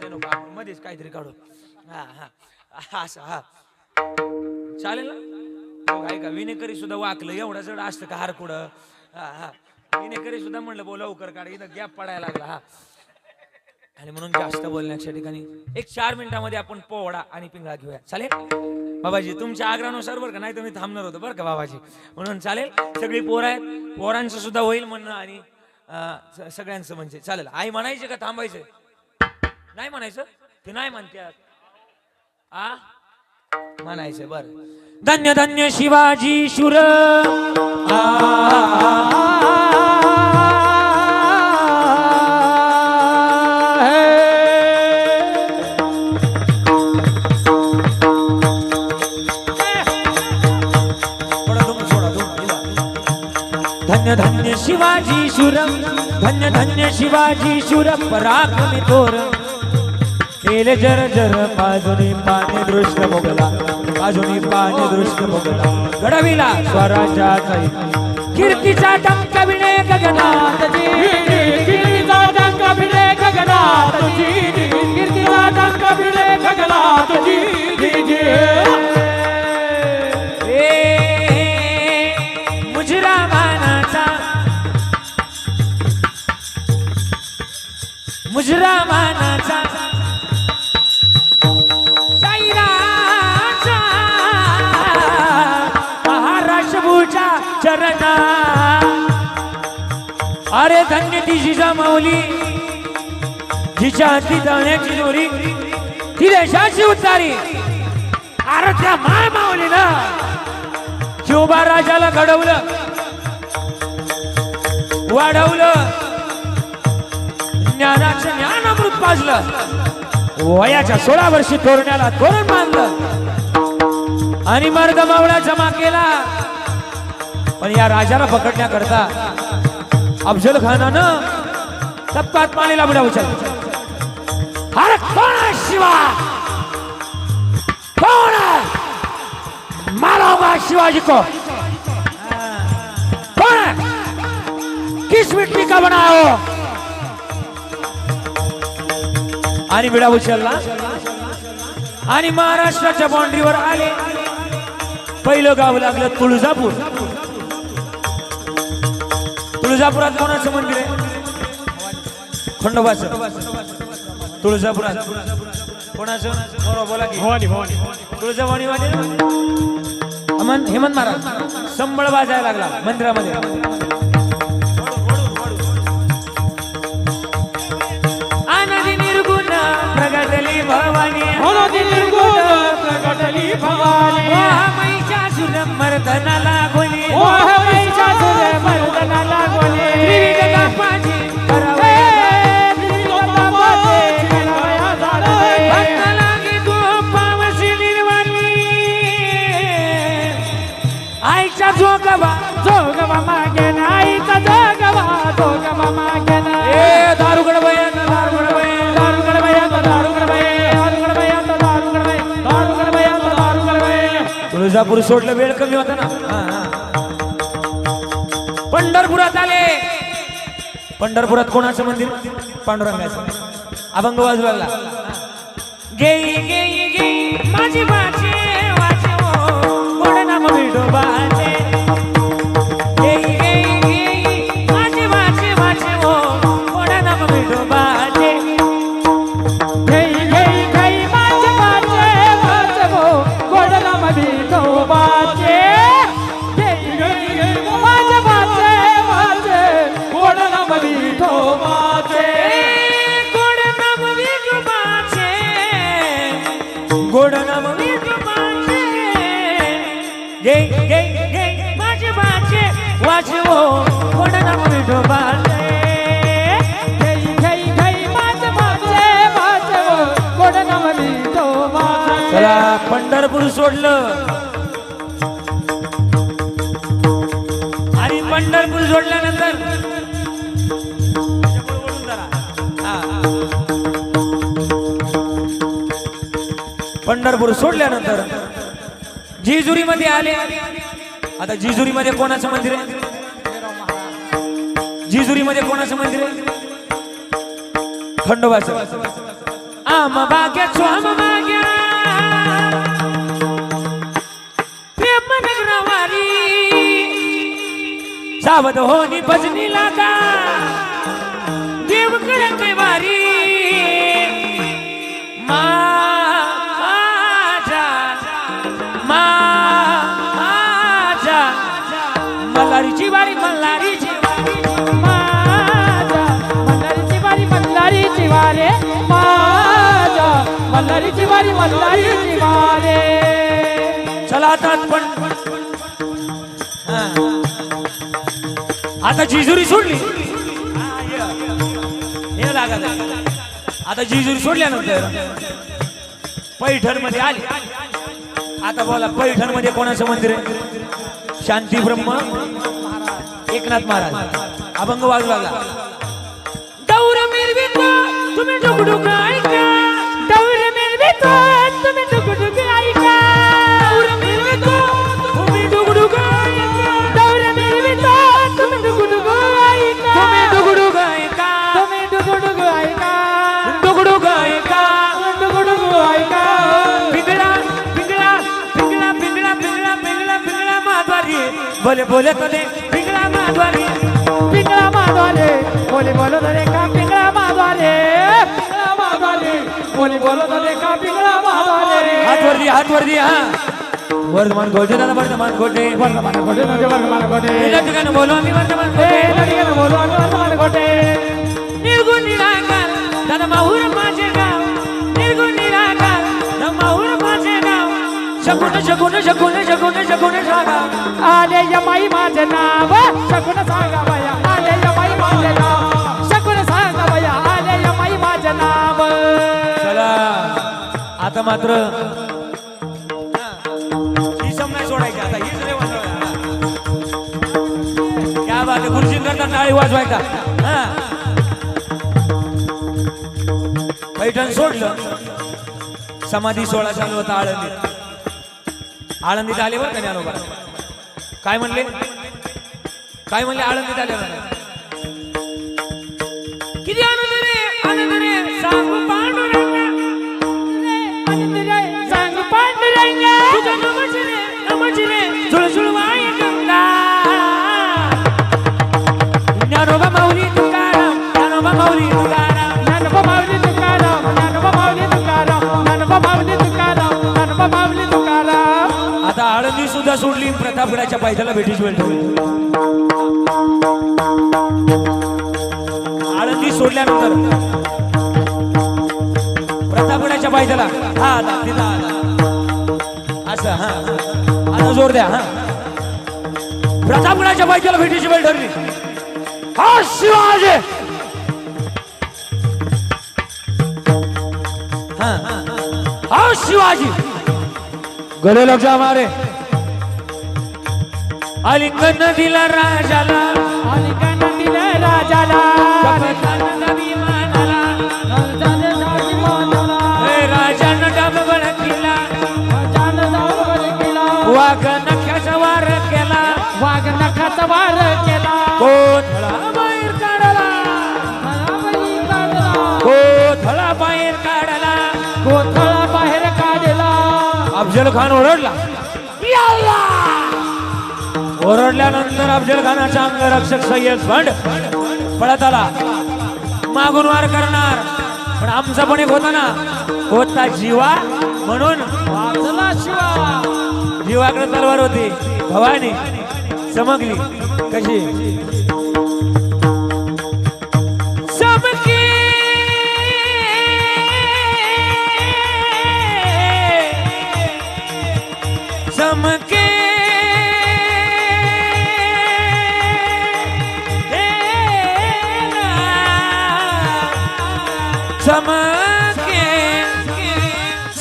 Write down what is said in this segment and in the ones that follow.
ते नको मध्येच काहीतरी काढू. हा हा. असं हा. चालेल ना? हो का विनेकरी सुद्धा वाकलं एवढा जड असतं का हार कुठं? हा हा. विनेकरी सुद्धा म्हणलं बोल लवकर काढ इथं गॅप पडायला लागला हा. आणि म्हणून जास्त बोलण्याच्या ठिकाणी एक चार मिनिटामध्ये आपण पोवडा आणि पिंगळा घेऊया. चालेल? बाबाजी तुमच्या आग्रहानुसार बरं का? नाही तुम्ही थांबणार होतो बरं का बाबाजी? म्हणून चालेल? सगळी पोरं आहेत. पोरांचं सुद्धा होईल म्हणणं आणि सगळ्यांचं म्हणजे. चालेल. आई म्हणायचे का थांबायचं? नाही म्हणायचं ते नाही म्हणतात आ म्हणायचं बर धन्य धन्य शिवाजी शुर धन्य धन्य शिवाजी शुर धन्य धन्य शिवाजी शुर पराक्रमी तोरण केले जर जर पाजुनी पाने दृष्ट मोगला पाजुनी पाने दृष्ट मोगला. घडविला स्वराज्याचा कीर्तीचा टंक विणे गगनात. कीर्तीचा डंक भिडे गगनात कीर्तीचा डंक भिडे गगनात मुजरा मानाचा. मुजरा मानाचा. महाराष्ट्रभूच्या अरे धन्य ती जिजामाऊली जिच्या हाती जाण्याची दोरी. ती देशाची उतारी. अरे त्या माय माऊली ना शिवबा राजाला घडवलं. वाढवलं. ज्ञानाचं ज्ञानामृत पाजलं. वयाच्या सोळा वर्षी तोरण्याला तोरण बांधलं. आणि मर्द मावळा जमा केला. पण या राजाला पकडण्याकरता अफजल खानानं तप्पात पाणीला बुडा उचल अरे कोण आहे शिवा? कोण है शिवाजी को. कौन है किस मिट्टी का बना आणि विडा उचलला. आणि महाराष्ट्राच्या बाउंड्रीवर आले. पहिलं गाव लागलं तुळजापूर. तुळजापुरात कोणाचं मंदिर आहे? खंडोबाचं. तुळजापुरात. कोणाचं? बोला की. भवानी भवानी. तुळजाभवानी हेमंत महाराज. संबळ वाजायला लागला मंदिरामध्ये. आनंदी निर्गुण प्रगटली भवानी. महिषासुर मर्दनाला गोली आईच्या जोगवा जोगवा मागे नाहीचा जोगवा जोगवा मागे नाही ए दारुगड बयान दारुगड बयान दारुगड बयात तुळजापूर सोडलं वेळ कमी होता ना. पंढरपुरात आले. पंढरपुरात कोणाचं मंदिर? पांडुरंगाचं. अभंग वाजू लागला गेई गेई गेई माझी वाचे वाचे ओ गोड नाम वाचवो गोड नाम विठोबाचे घेई घेई पंढरपूर सोडलं. आणि पंढरपूर सोडल्यानंतर पंढरपूर सोडल्यानंतर जिजुरीमध्ये आले. आता जिजुरीमध्ये कोणाचं मंदिर आहे? जेजुरीमध्ये कोणाचं मंदिर आहे? खंडोबाचं. आम भाग्य स्वाम भाग्य. प्रेम नगरवारी सावध होनी भजनी लागा. चला आता पण. आता जिजुरी सोडली. हे लागत आता जिजुरी सोडल्यानंतर पैठणमध्ये आली. आता बोला पैठणमध्ये कोणाचं मंदिर आहे? शांती ब्रह्म एकनाथ महाराज. अभंग वाजवाला दौर तुम्ही माधवारी बोले बोले तले पिंगळा माधवारी पिंगळा माधवाले बोली बोलत रे का पिंगळा माधवाले पिंगळा माधवाले बोली बोलत रे का पिंगळा माधवाले हात वरती हात वरती हा वर्धमान घोटे दादा वर्धमान घोटे वर्धमान नदी वर्धमान कोटे या ठिकाणी बोलू आम्ही वर्धमान ए घोटे नदीकडे बोलू आम्ही वर्धमान कोटे निर्गुण निराकार दादा माहूर माझे गाव निर्गुण निराकार दादा माहूर माझे गाव शकुन शकुन शकुन शकुन शकुन सांगा आले यमाई माझे नाव शकुन सांगा बया आले यमाई माझे नाव शकुन सांगा बया आले यमाई माझे नाव. चला आता मात्र ही सम नाही सोडायची आता हीच रे क्या बात आहे गुरुजी टाळी वाजवायचा. हा. पैठण सोडलं समाधी सोहळा चालू होता आळंदीत. आळंदीत आले बरं का ज्ञानोबा? काय म्हणले? काय म्हणले? आळंदीत आले प्रतापगडाच्या पायथ्याला भेटीची वेळ ठेवली आळंदी सोडल्यानंतर प्रतापगडाच्या पायथ्याला हा आता तिथं आला असं हा आता जोर द्या हा प्रतापगडाच्या पायथ्याला भेटीची वेळ ठरली हा शिवाजी हा हा शिवाजी गले लग जा हमारे आलिंगन दिला राजाला. आलिंगन दिलं राजाला. राजाने डाबगड वाघ नख्याचा वार केला. वाघ नखाचा वार केला. कोथळा बाहेर काढला. कोथळा बाहेर काढला कोथळा बाहेर काढला. अफजल खान ओरडला! ओरडल्यानंतर अफजल खानाचा अंगरक्षक सय्यद फंड पळत आला मागून वार करणार. पण आमचा पण एक होता ना होता जीवा म्हणून जीवाकडे तलवार होती. भवानी चमकली. कशी?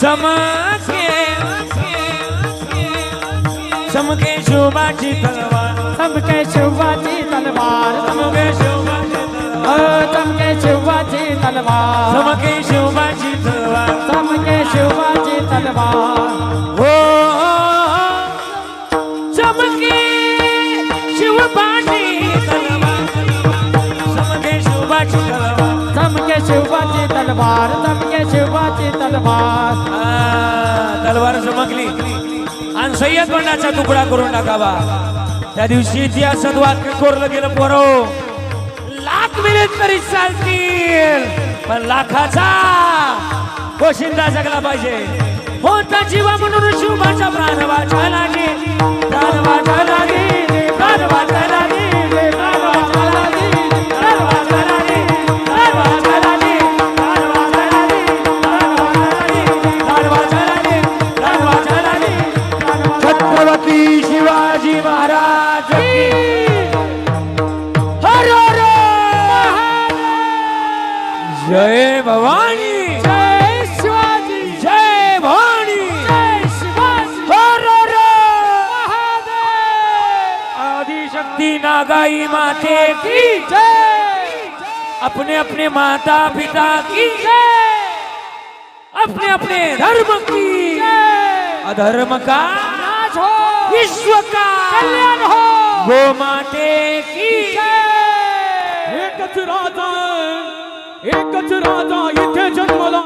चमके चमके शोभाची तलवार. चमके शिवाची तलवार. चमके शोभाची अ, चमके शिवाची तलवार. चमके शोभाची तलवार. चमके शिवाची तलवार. हो शिवाची तलवार दमके शिवाची तलवार. तलवार चमकली आणि सय्यद बंडाचा तुकडा करून टाकावा. त्या दिवशी इतिहासात वाक्य कोरलं गेलं पोरो. लाख मिळे तरी चालतील पण लाखाचा पोशिंदा जगला पाहिजे. होता जीवा म्हणून शिवबाचा प्राण वाचायला गे प्राण वाचायला प्राण नागाई माते की अपने अपने माता पिता की अपने अपने धर्म की अधर्म का नाश हो। विश्व का कल्याण हो। गो माते की एकच राजा एकच राजा इथे जन्मला।